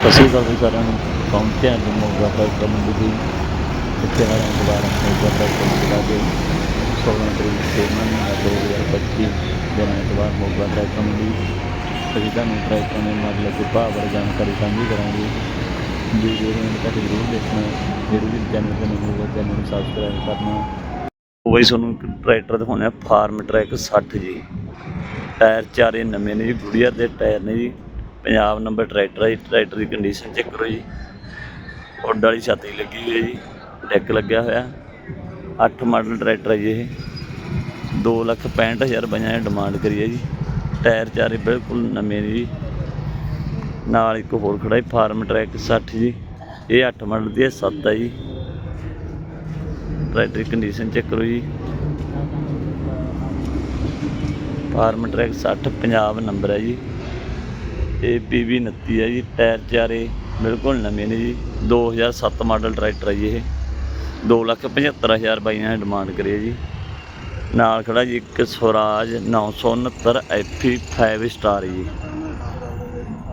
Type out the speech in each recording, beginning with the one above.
ਸਤਿ ਸ਼੍ਰੀ ਅਕਾਲ ਜੀ ਸਾਰਿਆਂ ਨੂੰ ਪਹੁੰਚਿਆ ਜੀ ਮੋਗਾ ਟਰੈਕਟਰ ਮੰਡੀ ਦੀ ਇੱਥੇ ਆਇਆ ਦੁਬਾਰਾ ਮੋਗਾ ਟਰੈਕਟਰ ਮੰਡੀ ਲਾ 16 ਤਰੀਕ ਛੇ 2025 ਦਿਨ ਐਤਵਾਰ ਮੋਗਾ ਟਰੈਕਟਰ ਮੰਡੀ ਅਸੀਂ ਤੁਹਾਨੂੰ ਟਰੈਕਟਰ ਦੇ ਮਾਡਲ ਦੇ ਭਾਅ ਬਾਰੇ ਜਾਣਕਾਰੀ ਸਾਂਝੀ ਕਰਾਂਗੇ। ਵੀਡੀਓ ਨੂੰ ਤੱਕ ਜ਼ਰੂਰ ਦੇਖਣਾ ਜਿਹੜੇ ਚੈਨਲ ਤੇ ਨਵੇਂ ਹੋਵੇ ਚੈਨਲ ਨੂੰ ਸਬਸਕ੍ਰਾਈਬ ਕਰਨਾ। ਉਹ ਤੁਹਾਨੂੰ ਟਰੈਕਟਰ ਦਿਖਾਉਂਦੇ ਆ, ਫਾਰਮ ਟਰੈਕ 60 ਜੀ। ਟਾਇਰ ਚਾਰੇ ਨਵੇਂ ਨੇ ਜੀ, ਗੁੜੀਆ ਦੇ ਟਾਇਰ ਨੇ ਜੀ। ਪੰਜਾਬ ਨੰਬਰ ਟਰੈਕਟਰ ਹੈ ਜੀ ਟਰੈਕਟਰ ਦੀ ਕੰਡੀਸ਼ਨ ਚੈੱਕ ਕਰੋ ਜੀ। ਉੱਡ ਵਾਲੀ ਛਾਤੀ ਲੱਗੀ ਹੋਈ ਹੈ ਜੀ ਡੈਕ ਲੱਗਿਆ ਹੋਇਆ। 8 ਮਾਡਲ ਟਰੈਕਟਰ ਹੈ ਜੀ ਇਹ। 2 ਲੱਖ 65 ਹਜ਼ਾਰ ਰੁਪਈਆ ਨੇ ਡਿਮਾਂਡ ਕਰੀ ਹੈ ਜੀ। ਟਾਇਰ ਚਾਰੇ ਬਿਲਕੁਲ ਨਵੇਂ ਨੇ ਜੀ। ਨਾਲ ਇੱਕ ਹੋਰ ਖੜਾ ਹੈ ਫਾਰਮ ਟਰੈਕ 60 ਜੀ। ਇਹ 8 ਮਾਡਲ ਦੀ ਹੈ 7 ਹੈ ਜੀ। ਟਰੈਕਟਰ ਕੰਡੀਸ਼ਨ ਚੈੱਕ ਕਰੋ ਜੀ। ਫਾਰਮ ਟਰੈਕ 60 ਪੰਜਾਬ ਨੰਬਰ ਹੈ ਜੀ। ਇਹ ਪੀਵੀ 29 ਹੈ ਜੀ, ਟਾਇਰ ਚਾਰੇ ਬਿਲਕੁਲ ਨਵੇਂ ਨੇ ਜੀ। 2007 ਮਾਡਲ ਟਰੈਕਟਰ ਹੈ ਜੀ ਇਹ। 275000 ਬਾਈਆਂ ਨੇ ਡਿਮਾਂਡ ਕਰੀ ਹੈ ਜੀ। ਨਾਲ ਖੜਾ ਜੀ ਇੱਕ ਸਵਰਾਜ 969 ਐਫੀ 5 ਸਟਾਰ ਜੀ।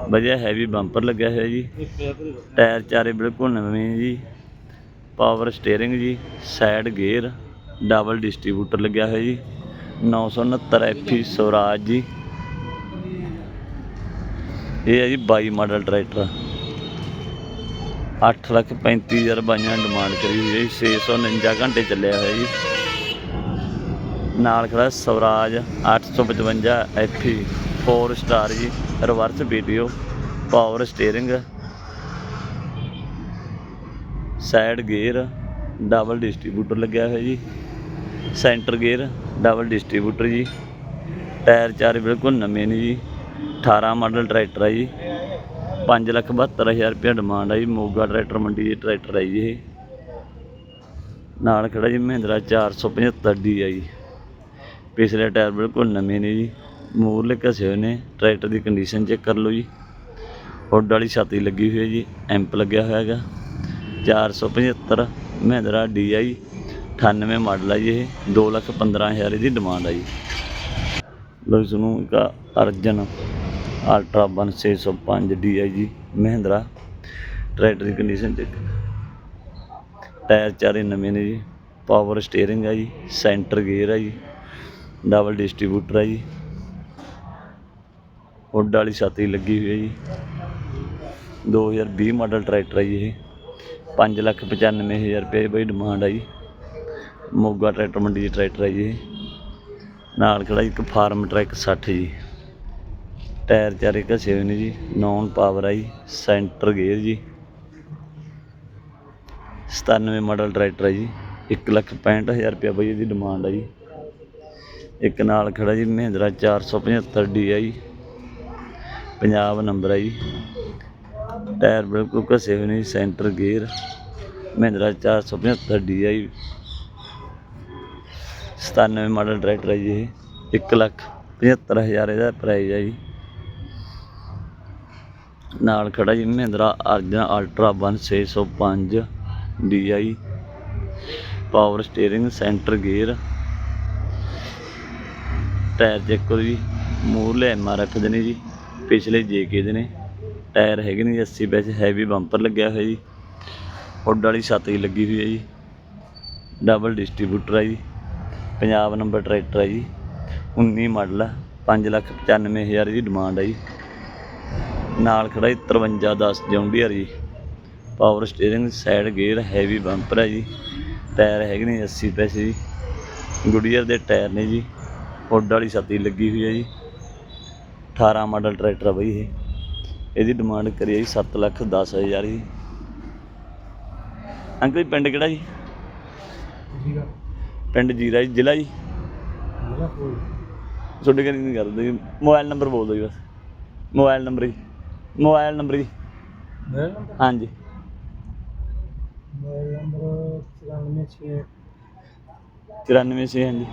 ਵਧੀਆ ਹੈਵੀ ਬੰਪਰ ਲੱਗਿਆ ਹੋਇਆ ਜੀ। ਟਾਇਰ ਚਾਰੇ ਬਿਲਕੁਲ ਨਵੇਂ ਜੀ। ਪਾਵਰ ਸਟੀਅਰਿੰਗ ਜੀ ਸਾਈਡ ਗੇਅਰ ਡਬਲ ਡਿਸਟ੍ਰੀਬਿਊਟਰ ਲੱਗਿਆ ਹੋਇਆ ਜੀ। 969 ਐਫੀ ਸਵਰਾਜ ਜੀ। ਇਹ ਹੈ ਜੀ 22 ਮਾਡਲ ਟਰੈਕਟਰ। 8 ਲੱਖ 35 ਹਜ਼ਾਰ ਬਾਈਆਂ ਡਿਮਾਂਡ ਕਰੀ ਹੋਈ ਹੈ ਜੀ 649 ਘੰਟੇ ਚੱਲਿਆ ਹੋਇਆ ਜੀ। ਨਾਲ ਖੜਾ ਸਵਰਾਜ 855 ਐਫੀ 4 ਸਟਾਰ ਜੀ reverse video power steering side gear double distributor ਲੱਗਿਆ ਹੋਇਆ ਜੀ। ਸੈਂਟਰ ਗੇਅਰ ਡਬਲ ਡਿਸਟ੍ਰੀਬਿਊਟਰ ਜੀ। ਟਾਇਰ ਚਾਰੇ ਬਿਲਕੁਲ ਨਵੇਂ ਨੇ ਜੀ। 18 ਮਾਡਲ ਟਰੈਕਟਰ ਹੈ ਜੀ। 5 ਲੱਖ 72 ਹਜ਼ਾਰ ਰੁਪਏ ਡਿਮਾਂਡ ਹੈ ਜੀ। ਮੋਗਾ ਟਰੈਕਟਰ ਮੰਡੀ ਦੇ ਟਰੈਕਟਰ ਹੈ ਜੀ ਇਹ। ਨਾਲ ਖੜਾ ਜੀ ਮਹਿੰਦਰਾ 475 ਡੀ ਹੈ ਜੀ। ਪਿਛਲੇ ਟਾਇਰ ਬਿਲਕੁਲ ਨਵੇਂ ਨੇ ਜੀ। ਮੂਰਲੇ ਘਸੇ ਹੋਏ ਨੇ। ਟਰੈਕਟਰ ਦੀ ਕੰਡੀਸ਼ਨ ਚੈੱਕ ਕਰ ਲਓ ਜੀ। ਹੁੱਡ ਵਾਲੀ ਛਾਤੀ ਲੱਗੀ ਹੋਈ ਹੈ ਜੀ। ਐਂਪ ਲੱਗਿਆ ਹੋਇਆ ਹੈਗਾ। 475 ਮਹਿੰਦਰਾ ਡੀ ਆਈ 98 ਮਾਡਲ ਹੈ ਜੀ ਇਹ। 2 ਲੱਖ 15 ਹਜ਼ਾਰ ਇਹਦੀ ਡਿਮਾਂਡ ਹੈ ਜੀ। ਲੋ ਇਸ ਨੂੰ ਇੱਕ ਅਰਜਨ। ਅਲਟਰਾ 1605 DI ਜੀ ਮਹਿੰਦਰਾ ਟਰੈਕਟਰ ਦੀ ਕੰਡੀਸ਼ਨ ਚੈੱਕ ਟਾਇਰ ਚਾਰੇ ਨਵੇਂ ਨੇ ਜੀ। ਪਾਵਰ ਸਟੀਅਰਿੰਗ ਹੈ ਜੀ। ਸੈਂਟਰ ਗੇਅਰ ਹੈ ਜੀ। ਡਬਲ ਡਿਸਟ੍ਰੀਬਿਊਟਰ ਹੈ ਜੀ। ਹੁੱਡ ਵਾਲੀ ਛਾਤੀ ਲੱਗੀ ਹੋਈ ਹੈ ਜੀ। 2020 ਮਾਡਲ ਟਰੈਕਟਰ ਹੈ ਜੀ ਇਹ। 5 ਲੱਖ 95 ਹਜ਼ਾਰ ਰੁਪਏ ਬਈ ਡਿਮਾਂਡ ਹੈ ਜੀ। ਮੋਗਾ ਟਰੈਕਟਰ ਮੰਡੀ ਦੀ ਟਰੈਕਟਰ ਹੈ ਜੀ ਇਹ। ਨਾਲ ਖੜਾ ਇੱਕ ਫਾਰਮ ਟਰੈਕ 60 ਜੀ। ਟਾਇਰ ਚਾਰੇ ਘਸੇ ਹੋਏ ਨੇ ਜੀ ਨੌਨ ਪਾਵਰ ਆ ਜੀ ਸੈਂਟਰ ਗੇਅਰ ਜੀ। 97 ਮਾਡਲ ਟਰੈਕਟਰ ਹੈ ਜੀ 1 ਲੱਖ 65 ਹਜ਼ਾਰ ਰੁਪਇਆ ਬਈ ਇਹਦੀ ਡਿਮਾਂਡ ਆ ਜੀ। ਇੱਕ ਨਾਲ ਖੜਾ ਜੀ ਮਹਿੰਦਰਾ 475 ਡੀ ਆ ਜੀ। ਪੰਜਾਬ ਨੰਬਰ ਆ ਜੀ। ਟਾਇਰ ਬਿਲਕੁਲ ਘਸੇ ਹੋਏ ਨੇ ਸੈਂਟਰ ਗੇਅਰ ਮਹਿੰਦਰਾ 475 ਡੀ ਆ ਜੀ। 97 ਮਾਡਲ ਟਰੈਕਟਰ ਹੈ ਜੀ ਇਹ 1 ਲੱਖ 75 ਹਜ਼ਾਰ ਇਹਦਾ ਪ੍ਰਾਈਸ ਹੈ ਜੀ। ਨਾਲ ਖੜਾ ਜੀ, Mahindra Arjun ultra 1605 DI power steering centre gear. Tyre check ਕਰੋ ਜੀ ਮੂਰਲੇ ਐਮਆਰਐਫ ਦੇ ਨੇ ਜੀ, ਪਿਛਲੇ ਜੇਕੇ ਦੇ ਨੇ। ਟਾਇਰ ਹੈਗੇ ਨੇ ਜੀ 80 ਵਿੱਚ ਹੈਵੀ ਬੰਪਰ ਲੱਗਿਆ ਹੋਇਆ ਜੀ। ਹੁੱਡ ਵਾਲੀ ਛਾਤੀ ਲੱਗੀ ਹੋਈ ਹੈ ਜੀ। ਡਬਲ ਡਿਸਟ੍ਰੀਬਿਊਟਰ ਹੈ ਜੀ। ਪੰਜਾਬ ਨੰਬਰ ਟਰੈਕਟਰ ਹੈ ਜੀ। 19 ਮਾਡਲ ਹੈ 5 ਲੱਖ 95 ਹਜ਼ਾਰ ਦੀ ਡਿਮਾਂਡ ਹੈ ਜੀ। ਨਾਲ ਖੜਾ ਜੀ 5310 ਜੌਂਡੀਅਰ ਜੀ power steering side gear heavy bumper ਹੈ ਜੀ ਟਾਇਰ ਹੈਗੇ ਨੇ 80 ਪੈਸੇ ਜੀ। ਗੁਡੀਅਰ ਦੇ ਟਾਇਰ ਨੇ ਜੀ ਹੁੱਡ ਵਾਲੀ ਛਾਤੀ ਲੱਗੀ ਹੋਈ ਹੈ ਜੀ। 18 ਮਾਡਲ ਟਰੈਕਟਰ ਬਈ ਇਹ। ਇਹਦੀ ਡਿਮਾਂਡ ਕਰੀ ਹੈ ਜੀ 7 ਲੱਖ 10 ਹਜ਼ਾਰ ਜੀ। ਅੰਕਲ ਜੀ ਪਿੰਡ ਕਿਹੜਾ ਜੀ? ਪਿੰਡ ਜੀਰਾ ਜੀ ਜ਼ਿਲ੍ਹਾ ਜੀ? ਤੁਹਾਡੇ ਘਰ ਨਹੀਂ ਕਰਦੇ ਮੋਬਾਈਲ ਨੰਬਰ ਬੋਲ ਦਿਓ ਜੀ ਬਸ। ਮੋਬਾਈਲ ਨੰਬਰ ਜੀ। ਮੋਬਾਈਲ ਨੰਬਰ ਜੀ। ਮੇਰਾ ਨੰਬਰ? ਹਾਂਜੀ। ਮੇਰਾ ਨੰਬਰ 94 94 ਛੇ ਹਾਂਜੀ।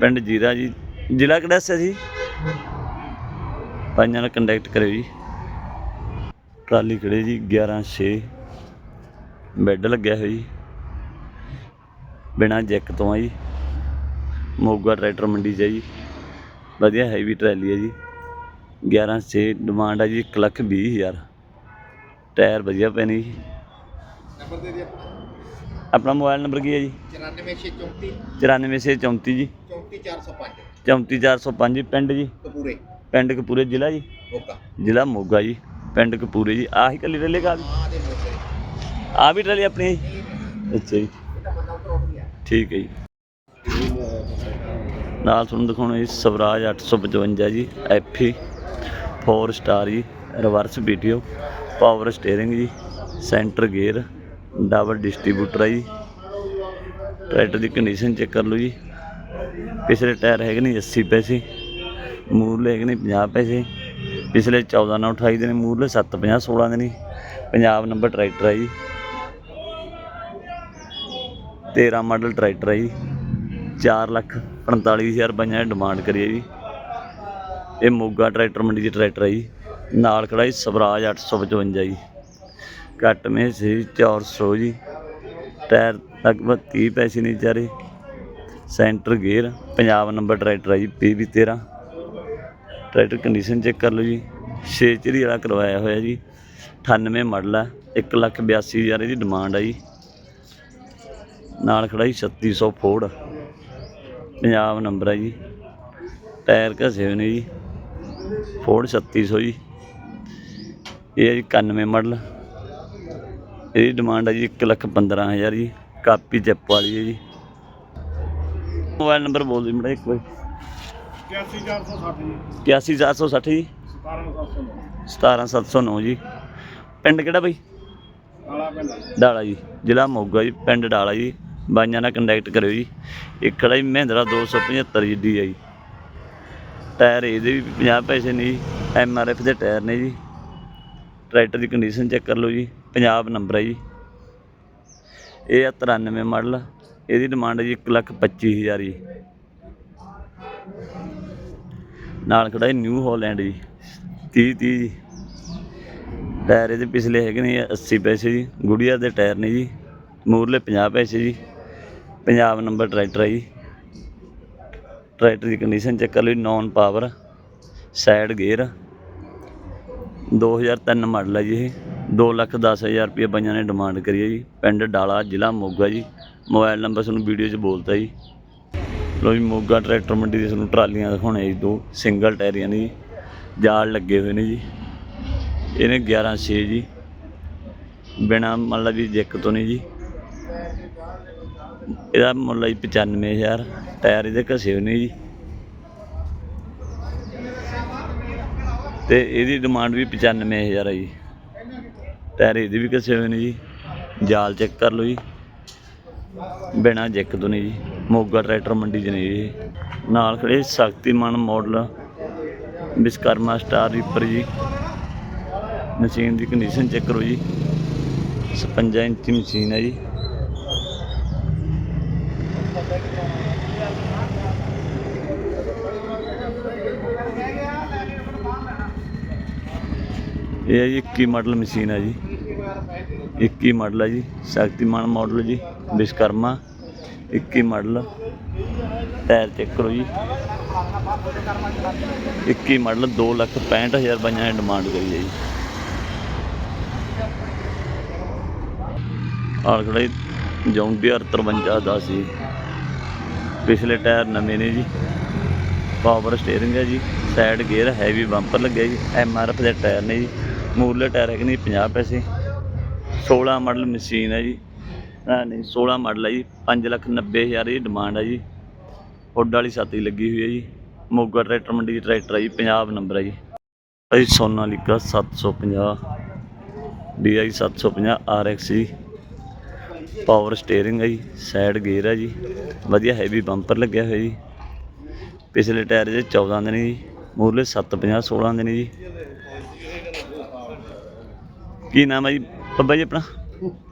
ਪਿੰਡ ਜੀਰਾ ਜੀ। ਜ਼ਿਲ੍ਹਾ ਕਿਹੜਾ ਸੀ? ਜੀ ਪੰਜਾਂ ਨਾਲ ਕੰਟੈਕਟ ਕਰਿਓ ਜੀ। ਟਰਾਲੀ ਖੜੇ ਜੀ 11 6 ਬੈੱਡ ਲੱਗਿਆ ਹੋਇਆ ਜੀ। ਬਿਨਾ ਜੈਕ ਤੋਂ ਆ ਜੀ। ਮੋਗਾ ਟਰੈਕਟਰ ਮੰਡੀ 'ਚ ਹੈ ਜੀ। ਵਧੀਆ ਹੈਵੀ ਟਰਾਲੀ ਹੈ ਜੀ। 11 ਛੇ ਡਿਮਾਂਡ ਆ ਜੀ ਇੱਕ ਲੱਖ ਵੀਹ ਹਜ਼ਾਰ। ਟਾਇਰ ਵਧੀਆ ਪਏ ਨੇ ਜੀ। ਨੰਬਰ ਦੇ ਦੇ ਆਪਣਾ। ਆਪਣਾ ਮੋਬਾਈਲ ਨੰਬਰ ਕੀ ਹੈ ਜੀ? 94634 94634 ਜੀ। 34405 34405 ਪਿੰਡ ਜੀ। ਕਪੂਰੇ। ਪਿੰਡ ਕਪੂਰੇ ਜ਼ਿਲ੍ਹਾ ਜੀ। ਮੋਗਾ। ਜ਼ਿਲ੍ਹਾ ਮੋਗਾ ਜੀ। ਪਿੰਡ ਕਪੂਰੇ ਜੀ। ਆਹੀ ਕੱਲੀ ਰਲੇ ਕਾ ਆ ਦੇ ਮੋਗੇ ਆ ਵੀ ਟਰਾਲੀ ਆਪਣੀ ਹੈ ਜੀ? ਅੱਛਾ ਜੀ। ਇਹ ਤਾਂ ਬੰਦਾ ਉਧਰ ਉੱਠ ਗਿਆ ਠੀਕ ਹੈ ਜੀ। ਨਾਲ ਤੁਹਾਨੂੰ ਦਿਖਾਉਣਾ ਜੀ ਸਵਰਾਜ 855 ਜੀ, ਐਫੀ 4 ਸਟਾਰ ਜੀ ਰਿਵਰਸ ਵੀਡੀਓ ਪਾਵਰ ਸਟੀਅਰਿੰਗ ਜੀ ਸੈਂਟਰ ਗੇਅਰ ਡਬਲ ਡਿਸਟ੍ਰੀਬਿਊਟਰ ਹੈ ਜੀ। ਟਰੈਕਟਰ ਦੀ ਕੰਡੀਸ਼ਨ ਚੈੱਕ ਕਰ ਲਓ ਜੀ। ਪਿਛਲੇ ਟਾਇਰ ਹੈਗੇ ਨੇ 80 ਪੈਸੇ, ਮੂਰਲੇ ਹੈਗੇ ਨੇ 50 ਪੈਸੇ। ਪਿਛਲੇ 14 ਨਾਲ 28 ਦੇ ਨੇ ਮੂਰਲੇ 7 50 16 ਦੇ ਨੇ। ਪੰਜਾਬ ਨੰਬਰ ਟਰੈਕਟਰ ਹੈ ਜੀ। 13 ਮਾਡਲ ਟਰੈਕਟਰ ਹੈ ਜੀ। 4 ਲੱਖ 45000 ਰੁਪਈਆ ਦੀ ਡਿਮਾਂਡ ਕਰੀ ਹੈ ਜੀ। ਇਹ ਮੋਗਾ ਟਰੈਕਟਰ ਮੰਡੀ ਦੀ ਟਰੈਕਟਰ ਹੈ ਜੀ। ਨਾਲ ਖੜਾ ਜੀ ਸਵਰਾਜ 855 ਜੀ। ਕੱਟ ਮੇ ਸੀ 400 ਜੀ। ਟਾਇਰ ਲਗਭਗ 30 ਪੈਸੇ ਨਹੀਂ ਚਾਰੇ। Centre gear, Punjab number tractor ਹੈ ਜੀ ਪੀਵੀ 13 ਟਰੈਕਟਰ ਕੰਡੀਸ਼ਨ ਚੈੱਕ ਕਰ ਲਓ ਜੀ। 6 ਚਰੀ ਵਾਲਾ ਕਰਵਾਇਆ ਹੋਇਆ ਜੀ। 98 ਮਾਡਲ ਹੈ 1 ਲੱਖ 82000 ਇਹਦੀ ਡਿਮਾਂਡ ਹੈ ਜੀ। ਨਾਲ ਖੜਾ ਜੀ 3600 ਫੋਰਡ। ਪੰਜਾਬ ਨੰਬਰ ਹੈ ਜੀ। ਟਾਇਰ ਘਸੇ ਹੋਏ ਨੇ ਜੀ। ਫੋਰਡ 3600 ਜੀ। ਇਹ ਹੈ ਜੀ 91 ਮਾਡਲ। ਇਹਦੀ ਡਿਮਾਂਡ ਹੈ ਜੀ 1 ਲੱਖ 15000 ਜੀ। ਕਾਪੀ ਚਿੱਪ ਵਾਲੀ ਹੈ ਜੀ। ਮੋਬਾਈਲ ਨੰਬਰ ਬੋਲ ਦਿਓ ਮੇਰਾ ਇੱਕ ਵਾਰੀ। 81460 ਜੀ। 81460 ਜੀ। 17709 17709 ਜੀ। ਪਿੰਡ ਕਿਹੜਾ ਬਈ? ਕਾਲਾ ਪਿੰਡ। ਡਾਲਾ ਜੀ। ਜ਼ਿਲ੍ਹਾ ਮੋਗਾ ਜੀ। ਪਿੰਡ ਡਾਲਾ ਜੀ। ਬਾਈਆਂ ਨਾਲ ਕੰਟੈਕਟ ਕਰਿਓ ਜੀ। ਇਹ ਖੜਾ ਜੀ ਮਹਿੰਦਰਾ 275 ਜੀ ਡੀ ਆ ਜੀ। ਟਾਇਰ ਇਹਦੇ ਵੀ 50 ਪੈਸੇ ਨੇ ਜੀ। ਐਮ ਆਰ ਐਫ ਦੇ ਟਾਇਰ ਨੇ ਜੀ। ਟਰੈਕਟਰ ਦੀ ਕੰਡੀਸ਼ਨ ਚੈੱਕ ਕਰ ਲਓ ਜੀ। ਪੰਜਾਬ ਨੰਬਰ ਹੈ ਜੀ। ਇਹ ਆ 93 ਮਾਡਲ ਇਹਦੀ ਡਿਮਾਂਡ ਹੈ ਜੀ 1 ਲੱਖ 25 ਹਜ਼ਾਰ ਜੀ। ਨਾਲ ਖੜਾ ਜੀ ਨਿਊ ਹਾਲੈਂਡ ਜੀ। 30 30 ਜੀ। ਟਾਇਰ ਇਹਦੇ ਪਿਛਲੇ ਹੈਗੇ ਨੇ 80 ਪੈਸੇ ਜੀ। ਗੁੜੀਆ ਦੇ ਟਾਇਰ ਨੇ ਜੀ। ਮੂਰਲੇ 50 ਪੈਸੇ ਜੀ। ਪੰਜਾਬ ਨੰਬਰ ਟਰੈਕਟਰ ਹੈ ਜੀ। ਟਰੈਕਟਰ ਦੀ ਕੰਡੀਸ਼ਨ ਚੈੱਕ ਕਰ ਲਓ ਜੀ non power side gear 2003 model ਹੈ ਜੀ ਇਹ। 2 ਲੱਖ 10 ਹਜ਼ਾਰ ਰੁਪਏ ਬਾਈਆਂ ਨੇ ਡਿਮਾਂਡ ਕਰੀ ਹੈ ਜੀ। ਪਿੰਡ ਡਾਲਾ, ਜ਼ਿਲ੍ਹਾ ਮੋਗਾ ਜੀ। ਮੋਬਾਈਲ ਨੰਬਰ ਤੁਹਾਨੂੰ ਵੀਡੀਓ 'ਚ ਬੋਲਤਾ ਜੀ। ਲੋ ਜੀ, ਮੋਗਾ ਟਰੈਕਟਰ ਮੰਡੀ ਦੇ ਤੁਹਾਨੂੰ ਟਰਾਲੀਆਂ ਦਿਖਾਉਣੇ ਜੀ, ਦੋ ਸਿੰਗਲ ਟਾਇਰੀਆਂ ਨੇ ਜੀ। ਜਾਲ ਲੱਗੇ ਹੋਏ ਨੇ ਜੀ। ਇਹਨੇ 11 6 ਜੀ। ਬਿਨਾ ਮਤਲਬ ਵੀ ਜੈਕ ਤੋਂ ਨਹੀਂ ਜੀ। ਇਹਦਾ ਮੁੱਲ ਹੈ ਜੀ 95000 ਟਾਇਰ ਇਹਦੇ ਘਸੇ ਹੋਏ ਨੇ ਜੀ। ਤੇ ਇਹਦੀ ਡਿਮਾਂਡ ਵੀ 95000 ਹੈ ਜੀ। ਟਾਇਰ ਇਹਦੇ ਵੀ ਘਸੇ ਹੋਏ ਨੇ ਜੀ। ਜਾਲ ਚੈੱਕ ਕਰ ਲਓ ਜੀ। ਬਿਨਾ ਜੈਕ ਤੋਂ ਨਹੀਂ ਜੀ। ਮੋਗਾ ਟਰੈਕਟਰ ਮੰਡੀ 'ਚ ਨੇ ਇਹ ਨਾਲ ਖੜੇ Shaktiman model Vishwakarma star reaper ਜੀ। ਮਸ਼ੀਨ ਦੀ ਕੰਡੀਸ਼ਨ ਚੈੱਕ ਕਰੋ ਜੀ। 56 ਇੰਚ ਮਸ਼ੀਨ ਹੈ ਜੀ। ਇਹ ਹੈ ਜੀ 21 ਮਾਡਲ ਮਸ਼ੀਨ ਹੈ ਜੀ। 21 ਮਾਡਲ ਹੈ ਜੀ, ਸ਼ਕਤੀਮਾਨ ਮਾਡਲ ਜੀ ਵਿਸ਼ਕਰਮਾ 21 ਮਾਡਲ। ਟਾਇਰ ਚੈੱਕ ਕਰੋ ਜੀ। 21 ਮਾਡਲ 2 ਲੱਖ 65000 ਬਾਈਆਂ ਨੇ ਡਿਮਾਂਡ ਕਰੀ ਹੈ ਜੀ। ਆਲ ਖੜਾ ਜੀ ਜੌਂਡੀਅਰ 53 ਦਾ ਸੀ। ਪਿਛਲੇ ਟਾਇਰ ਨਵੇਂ ਨੇ ਜੀ। ਪਾਵਰ ਸਟੀਅਰਿੰਗ ਹੈ ਜੀ। ਸਾਈਡ ਗੇਅਰ, ਹੈਵੀ ਬੰਪਰ ਲੱਗਿਆ ਜੀ। ਐਮ ਆਰ ਐਫ ਦੇ ਟਾਇਰ ਨੇ ਜੀ। ਮੂਰਲੇ ਟਾਇਰ ਹੈਗੇ ਨੇ 50 ਪੈਸੇ। 16 ਮਾਡਲ ਮਸ਼ੀਨ ਹੈ ਜੀ। ਆ ਨਹੀਂ 16 ਮਾਡਲ ਹੈ ਜੀ 5 ਲੱਖ 90 ਹਜ਼ਾਰ ਦੀ ਡਿਮਾਂਡ ਹੈ ਜੀ। ਹੁੱਡ ਵਾਲੀ ਛਾਤੀ ਲੱਗੀ ਹੋਈ ਹੈ ਜੀ। ਮੋਗਾ ਟਰੈਕਟਰ ਮੰਡੀ ਦੀ ਟਰੈਕਟਰ ਹੈ ਜੀ ਪੰਜਾਬ ਨੰਬਰ ਹੈ ਜੀ। ਭਾਈ ਸੋਨਾਲੀਕਾ 750 DI 750 RX ਜੀ। ਪਾਵਰ ਸਟੀਅਰਿੰਗ ਹੈ ਜੀ ਸਾਈਡ ਗੇਅਰ ਹੈ ਜੀ। ਵਧੀਆ ਹੈਵੀ ਬੰਪਰ ਲੱਗਿਆ ਹੋਇਆ ਜੀ। ਪਿਛਲੇ ਟਾਇਰ ਇਹਦੇ 14 ਦੇ ਨੇ ਜੀ। ਮੂਰਲੇ 750 16 ਦੇ ਨੇ ਜੀ। ਕੀ ਨਾਮ ਹੈ ਜੀ? ਬੱਬਾ ਜੀ ਆਪਣਾ?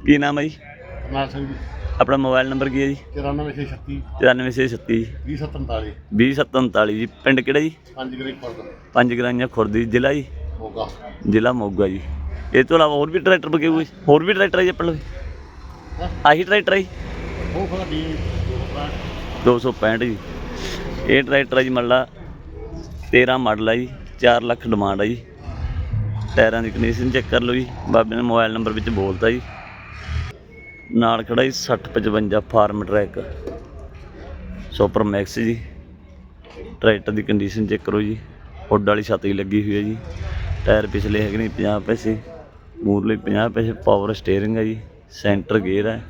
ਕੀ ਨਾਮ ਹੈ ਜੀ? ਕਰਨਾਲ ਸਿੰਘ ਆਪਣਾ ਮੋਬਾਈਲ ਨੰਬਰ ਕੀ ਹੈ ਜੀ? 94636 9436 2047 2047 ਜੀ। ਪਿੰਡ ਕਿਹੜਾ ਜੀ? ਪੰਜ ਪੰਜ ਗਰਾਈਆਂ ਖੁਰਦੀ ਜ਼ਿਲ੍ਹਾ ਜੀ? ਮੋਗਾ। ਜ਼ਿਲ੍ਹਾ ਮੋਗਾ ਜੀ। ਇਹ ਤੋਂ ਇਲਾਵਾ ਹੋਰ ਵੀ ਟਰੈਕਟਰ ਬਕੇ ਹੋਏ? ਹੋਰ ਵੀ ਟਰੈਕਟਰ ਹੈ ਜੀ ਆਪਣੇ ਹੈਂ? ਆਹੀ ਟਰੈਕਟਰ ਹੈ ਜੀ? ਉਹ ਖੜਾ ਡੀ 265 ਜੀ। ਇਹ ਟਰੈਕਟਰ ਹੈ ਜੀ ਮੱਲਾ 13 ਮਾਡਲ ਹੈ ਜੀ। 4 ਲੱਖ ਡਿਮਾਂਡ ਆ ਜੀ। ਟਾਇਰਾਂ ਦੀ ਕੰਡੀਸ਼ਨ ਚੈੱਕ ਕਰ ਲਓ ਜੀ। ਬਾਬੇ ਨੇ ਮੋਬਾਈਲ ਨੰਬਰ ਵਿੱਚ ਬੋਲਤਾ ਜੀ। ਨਾਲ ਖੜਾ ਜੀ 6055 ਫਾਰਮ ਟਰੈਕ। ਸੁਪਰ ਮੈਕਸ ਜੀ। ਟਰੈਕਟਰ ਦੀ ਕੰਡੀਸ਼ਨ ਚੈੱਕ ਕਰੋ ਜੀ। ਹੁੱਡ ਵਾਲੀ ਛਤਰੀ ਲੱਗੀ ਹੋਈ ਹੈ ਜੀ। ਟਾਇਰ ਪਿਛਲੇ ਹੈਗੇ ਨੇ 50 ਪੈਸੇ। ਮੂਰਲੇ 50 ਪੈਸੇ। ਪਾਵਰ ਸਟੀਅਰਿੰਗ ਹੈ ਜੀ। ਸੈਂਟਰ ਗੇਅਰ ਹੈ।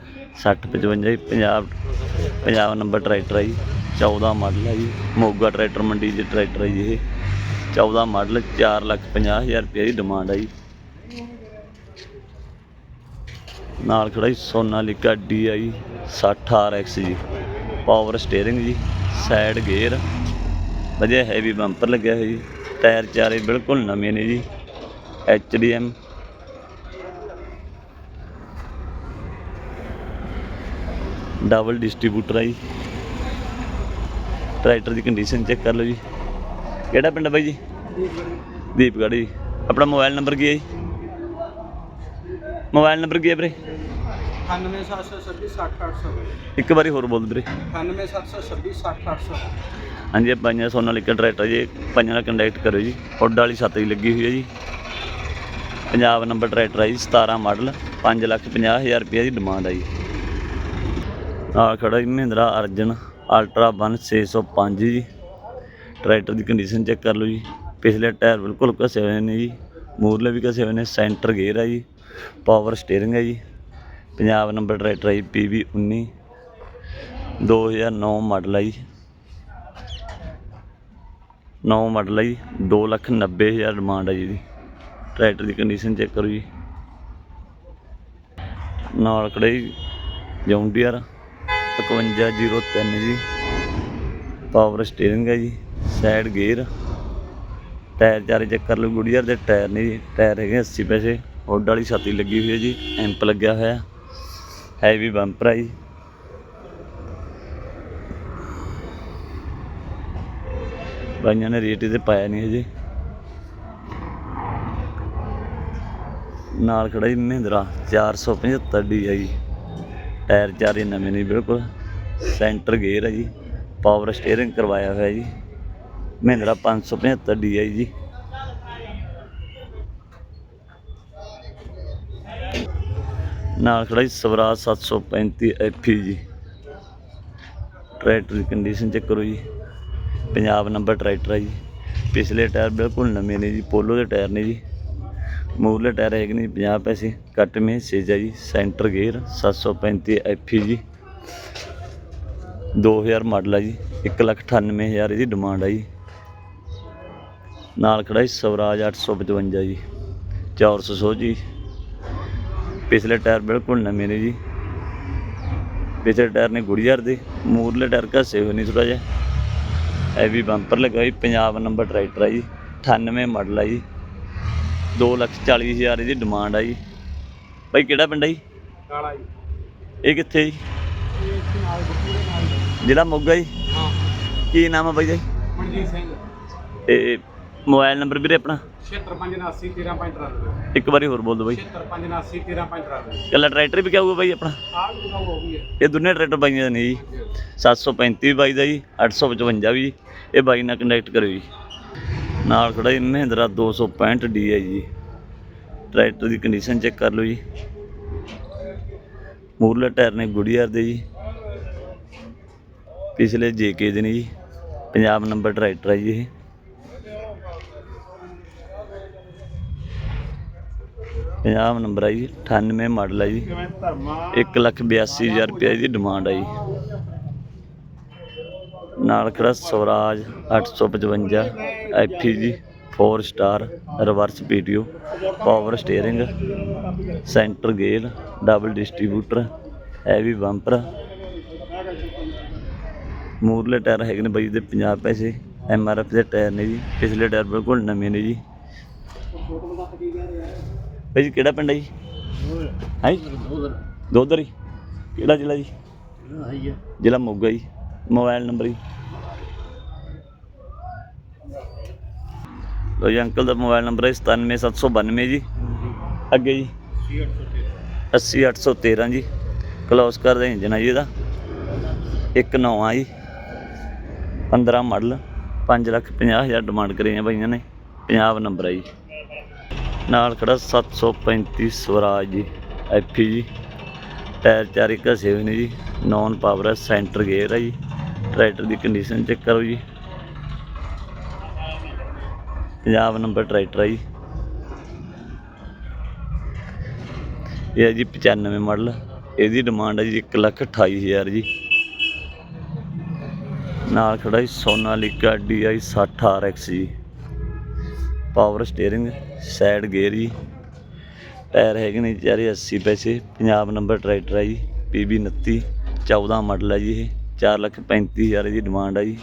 60 55 ਜੀ। 50 50 ਨੰਬਰ ਟਰੈਕਟਰ ਹੈ ਜੀ। 14 ਮਾਡਲ ਹੈ ਜੀ। ਮੋਗਾ ਟਰੈਕਟਰ, ਮੰਡੀ 'ਚ ਟਰੈਕਟਰ ਹੈ ਜੀ ਇਹ। 14 ਮਾਡਲ 4 ਲੱਖ 50 ਹਜ਼ਾਰ ਰੁਪਏ ਦੀ ਡਿਮਾਂਡ ਹੈ ਜੀ। ਨਾਲ ਖੜਾ ਜੀ ਸੋਨਾਲੀਕਾ DI 60 RX ਜੀ। ਪਾਵਰ ਸਟੀਅਰਿੰਗ ਜੀ ਸਾਈਡ ਗੇਅਰ ਵਧੀਆ ਹੈਵੀ ਬੰਪਰ ਲੱਗਿਆ ਹੋਇਆ ਜੀ। ਟਾਇਰ ਚਾਰੇ ਬਿਲਕੁਲ ਨਵੇਂ ਨੇ ਜੀ। HDM ਡਬਲ ਡਿਸਟ੍ਰੀਬਿਊਟਰ ਆ ਜੀ। ਟਰੈਕਟਰ ਦੀ ਕੰਡੀਸ਼ਨ ਚੈੱਕ ਕਰ ਲਓ ਜੀ। ਕਿਹੜਾ ਪਿੰਡ ਬਾਈ ਜੀ? ਦੀਪਗੜ੍ਹ ਜੀ। ਆਪਣਾ ਮੋਬਾਈਲ ਨੰਬਰ ਕੀ ਹੈ ਜੀ? ਮੋਬਾਈਲ ਨੰਬਰ ਕੀ ਹੈ ਵੀਰੇ? 98726 ਇੱਕ ਵਾਰੀ ਹੋਰ ਬੋਲ ਵੀਰੇ। 98726 ਹਾਂਜੀ ਪੰਜਾਂ ਸੋਨਾ ਲਿਕਰ ਟਰੈਕਟਰ ਜੀ। ਪੰਜਾਂ ਨਾਲ ਕੰਟੈਕਟ ਕਰੋ ਜੀ। ਹੁੱਡ ਵਾਲੀ ਛੱਤ ਜੀ ਲੱਗੀ ਹੋਈ ਹੈ ਜੀ। ਪੰਜਾਬ ਨੰਬਰ ਟਰੈਕਟਰ ਹੈ ਜੀ 17 ਮਾਡਲ 5 ਲੱਖ 50 ਹਜ਼ਾਰ ਰੁਪਏ ਦੀ ਡਿਮਾਂਡ ਹੈ ਜੀ। ਨਾਲ ਖੜਾ ਜੀ ਮਹਿੰਦਰਾ ਅਰਜਨ ਅਲਟਰਾ 1 605 ਜੀ। ਟਰੈਕਟਰ ਦੀ ਕੰਡੀਸ਼ਨ ਚੈੱਕ ਕਰ ਲਓ ਜੀ। ਪਿਛਲੇ ਟਾਇਰ ਬਿਲਕੁਲ ਘਸੇ ਹੋਏ ਨੇ ਜੀ। ਮੂਰਲੇ ਵੀ ਘਸੇ ਹੋਏ ਨੇ ਸੈਂਟਰ ਗੇਅਰ ਹੈ ਜੀ। ਪਾਵਰ ਸਟੀਅਰਿੰਗ ਹੈ ਜੀ। ਪੰਜਾਬ ਨੰਬਰ ਟਰੈਕਟਰ ਹੈ ਜੀ PV 19 2009 ਮਾਡਲ ਹੈ ਜੀ। 9 ਮਾਡਲ ਹੈ ਜੀ। 2 ਲੱਖ 90 ਹਜ਼ਾਰ ਡਿਮਾਂਡ ਹੈ ਜੀ ਦੀ ਟਰੈਕਟਰ ਦੀ ਕੰਡੀਸ਼ਨ ਚੈੱਕ ਕਰੋ ਜੀ। ਨਾਲ ਖੜੇ ਜੀ ਜੌਂਡੀਅਰ 5103 ਜੀ। ਪਾਵਰ ਸਟੀਅਰਿੰਗ ਹੈ ਜੀ। Side gear. ਟਾਇਰ ਚਾਰੇ ਚੱਕਰ ਕਰ ਲਓ ਗੁੜੀਅਰ ਦੇ ਟਾਇਰ ਨਹੀਂ ਜੀ ਟਾਇਰ ਹੈਗੇ 80 ਪੈਸੇ। ਹੁੱਡ ਵਾਲੀ ਛਾਤੀ ਲੱਗੀ ਹੋਈ ਹੈ ਜੀ, ਐਂਪ ਲੱਗਿਆ ਹੋਇਆ। ਹੈਵੀ ਬੰਪਰ ਹੈ ਜੀ। ਬਾਈਆਂ ਨੇ ਰੇਟ ਇਹਦੇ ਪਾਇਆ ਨਹੀਂ ਹਜੇ। ਨਾਲ ਖੜਾ ਜੀ ਮਹਿੰਦਰਾ 475 ਡੀ ਹੈ ਜੀ ਟਾਇਰ ਚਾਰੇ ਨਵੇਂ ਨੇ ਬਿਲਕੁਲ। ਸੈਂਟਰ ਗੇਅਰ ਹੈ ਜੀ। ਪਾਵਰ ਸਟੀਅਰਿੰਗ ਕਰਵਾਇਆ ਹੋਇਆ ਜੀ। ਮਹਿੰਦਰਾ 575 ਡੀ ਹੈ ਜੀ। ਨਾਲ ਖੜਾ ਜੀ ਸਵਰਾਜ 735 ਐਫੀ ਜੀ। ਟਰੈਕਟਰ ਦੀ ਕੰਡੀਸ਼ਨ ਚੈੱਕ ਕਰੋ ਜੀ। ਪੰਜਾਬ ਨੰਬਰ ਟਰੈਕਟਰ ਹੈ ਜੀ। ਪਿਛਲੇ ਟਾਇਰ ਬਿਲਕੁਲ ਨਵੇਂ ਨੇ ਜੀ, ਪੋਲੋ ਦੇ ਟਾਇਰ ਨੇ ਜੀ। ਮੂਰਲੇ ਟਾਇਰ ਹੈਗੇ ਨੇ 50 ਪੈਸੇ। ਕੱਟ ਮੇ ਸੇਜਾ ਜੀ ਸੈਂਟਰ ਗੇਅਰ 735 ਐਫੀ ਜੀ। 2000 ਮਾਡਲ ਹੈ ਜੀ 198000 ਇਹਦੀ ਡਿਮਾਂਡ ਹੈ ਜੀ। ਨਾਲ ਖੜਾ ਜੀ ਸਵਰਾਜ 855 ਜੀ 400 ਜੀ। ਪਿਛਲੇ ਟਾਇਰ ਬਿਲਕੁਲ ਨਵੇਂ ਨੇ ਜੀ। ਪਿਛਲੇ ਟਾਇਰ ਨੇ ਗੁੜੀਆਰ ਦੇ ਮੂਰਲੇ ਟਾਇਰ ਘਸੇ ਹੋਏ ਨੇ ਥੋੜਾ ਜਿਹਾ। ਹੈਵੀ ਬੰਪਰ ਲੱਗਾ ਜੀ ਪੰਜਾਬ ਨੰਬਰ ਟਰੈਕਟਰ ਹੈ ਜੀ 98 ਮਾਡਲ ਹੈ ਜੀ। 2 ਲੱਖ 40 ਹਜ਼ਾਰ ਇਹਦੀ ਡਿਮਾਂਡ ਹੈ ਜੀ। ਭਾਈ ਕਿਹੜਾ ਪਿੰਡ ਹੈ ਜੀ? ਕਾਲਾ ਜੀ। ਇਹ ਕਿੱਥੇ ਜੀ। ਜ਼ਿਲ੍ਹਾ ਮੋਗਾ ਜੀ? ਹਾਂ। ਕੀ ਨਾਮ ਹੈ ਬਾਈ ਜੀ? ਮਨਜੀਤ ਸਿੰਘ। ਤੇ ਮੋਬਾਈਲ ਨੰਬਰ ਵੀਰੇ ਆਪਣਾ? 7579 13593 ਇੱਕ ਵਾਰੀ ਹੋਰ ਬੋਲ ਦਿਓ ਬਾਈ। 7579 13593 ਕੱਲਾ ਟਰੈਕਟਰ ਵੀ ਕਿਆ ਹੋਊਗਾ ਬਾਈ ਆਪਣਾ? ਆਹ ਵੀ ਹੈ। ਇਹ ਦੋਨੇ ਟਰੈਕਟਰ ਬਾਈਆਂ ਦੇ ਨੇ ਜੀ। 735 ਬਾਈ ਦਾ ਜੀ 855 ਵੀ ਜੀ। ਇਹ ਬਾਈ ਨਾਲ ਕੰਟੈਕਟ ਕਰਿਓ ਜੀ। ਨਾਲ ਖੜਾ ਜੀ ਮਹਿੰਦਰਾ 265 ਡੀ ਹੈ ਜੀ ਟਰੈਕਟਰ ਦੀ ਕੰਡੀਸ਼ਨ ਚੈੱਕ ਕਰ ਲਓ ਜੀ। ਮੂਰਲੇ ਟਾਇਰ ਨੇ ਗੁੜੀਆਰ ਦੇ ਜੀ। ਪਿਛਲੇ ਜੇਕੇ ਦੇ ਨੇ ਜੀ। ਪੰਜਾਬ ਨੰਬਰ ਟਰੈਕਟਰ ਹੈ ਜੀ ਇਹ। ਪੰਜਾਬ ਨੰਬਰ ਆ ਜੀ 98 ਮਾਡਲ ਆ ਜੀ ਕਿਵੇਂ ਧਰਮਾ 182000 ਰੁਪਏ ਦੀ ਡਿਮਾਂਡ ਆ ਜੀ ਨਾਲ ਖੜਾ ਸਵਰਾਜ 855 ਐਫੀ ਜੀ 4 star reverse PTO power steering centre gear double distributor heavy bumper ਮੂਰਲੇ tyre ਹੈਗੇ ਨੇ ਬਾਈ ਦੇ 50 ਪੈਸੇ, ਐਮ ਆਰ ਐਫ ਦੇ ਟਾਇਰ ਨੇ ਜੀ, ਪਿਛਲੇ ਟਾਇਰ ਬਿਲਕੁਲ ਨਵੇਂ ਨੇ ਜੀ। ਭਾਈ ਜੀ, ਕਿਹੜਾ ਪਿੰਡ ਹੈ ਜੀ? ਹੈ ਜੀ? ਕਿਹੜਾ ਜ਼ਿਲ੍ਹਾ ਜੀ? ਜ਼ਿਲ੍ਹਾ ਮੋਗਾ ਜੀ। ਮੋਬਾਈਲ ਨੰਬਰ ਜੀ। ਲੋ ਜੀ, ਅੰਕਲ ਦਾ ਮੋਬਾਈਲ ਨੰਬਰ ਹੈ 97792 ਜੀ। ਅੱਗੇ ਜੀ। 80813 ਜੀ। ਕਲੋਸ ਕਰ ਦੇ ਇੰਜਨ ਆ ਜੀ ਇਹਦਾ। ਇੱਕ ਨੌਂ ਆ ਜੀ। 15 ਮਾਡਲ। 5 ਲੱਖ 50 ਹਜ਼ਾਰ ਡਿਮਾਂਡ ਕਰੀ ਹੈ ਬਾਈਆਂ ਨੇ। ਪੰਜਾਬ ਨੰਬਰ ਹੈ ਜੀ। ਨਾਲ ਖੜਾ 735 ਸਵਰਾਜ ਜੀ ਐਫੀ ਜੀ। ਟਾਇਰ ਚਾਰੇ ਘਸੇ ਹੋਏ ਨੇ ਜੀ। ਨੌਨ ਪਾਵਰ ਹੈ ਸੈਂਟਰ ਗੇਅਰ ਹੈ ਜੀ। ਟਰੈਕਟਰ ਦੀ ਕੰਡੀਸ਼ਨ ਚੈੱਕ ਕਰੋ ਜੀ। ਪੰਜਾਬ ਨੰਬਰ ਟਰੈਕਟਰ ਹੈ ਜੀ। ਇਹ ਹੈ ਜੀ 95 ਮਾਡਲ ਇਹਦੀ ਡਿਮਾਂਡ ਹੈ ਜੀ 128000 ਜੀ। ਨਾਲ ਖੜਾ ਜੀ ਸੋਨਾਲੀਕਾ DI 60 RX ਜੀ। ਪਾਵਰ ਸਟੀਅਰਿੰਗ ਸਾਈਡ ਗੇਅਰ ਜੀ। ਟਾਇਰ ਹੈਗੇ ਨੇ ਚਾਰੇ 80 ਪੈਸੇ ਪੰਜਾਬ ਨੰਬਰ ਟਰੈਕਟਰ ਹੈ ਜੀ PB 29 14 ਮਾਡਲ ਹੈ ਜੀ ਇਹ 435000 ਦੀ ਡਿਮਾਂਡ ਹੈ ਜੀ।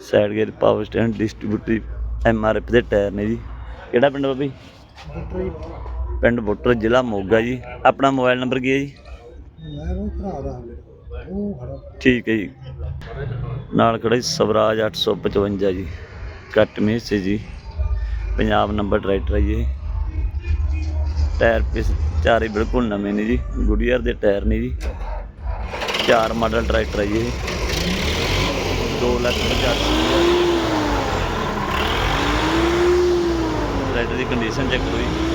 Side gear power steering distributor MRF ਦੇ ਟਾਇਰ ਨੇ ਜੀ। ਕਿਹੜਾ ਪਿੰਡ ਬਾਬੀ? ਪਿੰਡ ਬੁੱਟਰ ਜ਼ਿਲ੍ਹਾ ਮੋਗਾ ਜੀ। ਆਪਣਾ ਮੋਬਾਈਲ ਨੰਬਰ ਕੀ ਹੈ ਜੀ? ਠੀਕ ਹੈ ਜੀ। ਨਾਲ ਖੜਾ ਜੀ ਸਵਰਾਜ 855 ਜੀ। ਕੱਟ ਮੇਸ ਜੀ। ਪੰਜਾਬ ਨੰਬਰ ਟਰੈਕਟਰ ਹੈ ਜੀ। ਟਾਇਰ ਪਿਸ ਚਾਰੇ ਬਿਲਕੁਲ ਨਵੇਂ ਨੇ ਜੀ। ਗੁਡੀਅਰ ਦੇ ਟਾਇਰ ਨੇ ਜੀ। ਚਾਰ ਮਾਡਲ ਟਰੈਕਟਰ ਹੈ ਜੀ 2 ਲੱਖ 85 ਹਜ਼ਾਰ। ਟਰੈਕਟਰ ਦੀ ਕੰਡੀਸ਼ਨ ਚੈੱਕ ਹੋਈ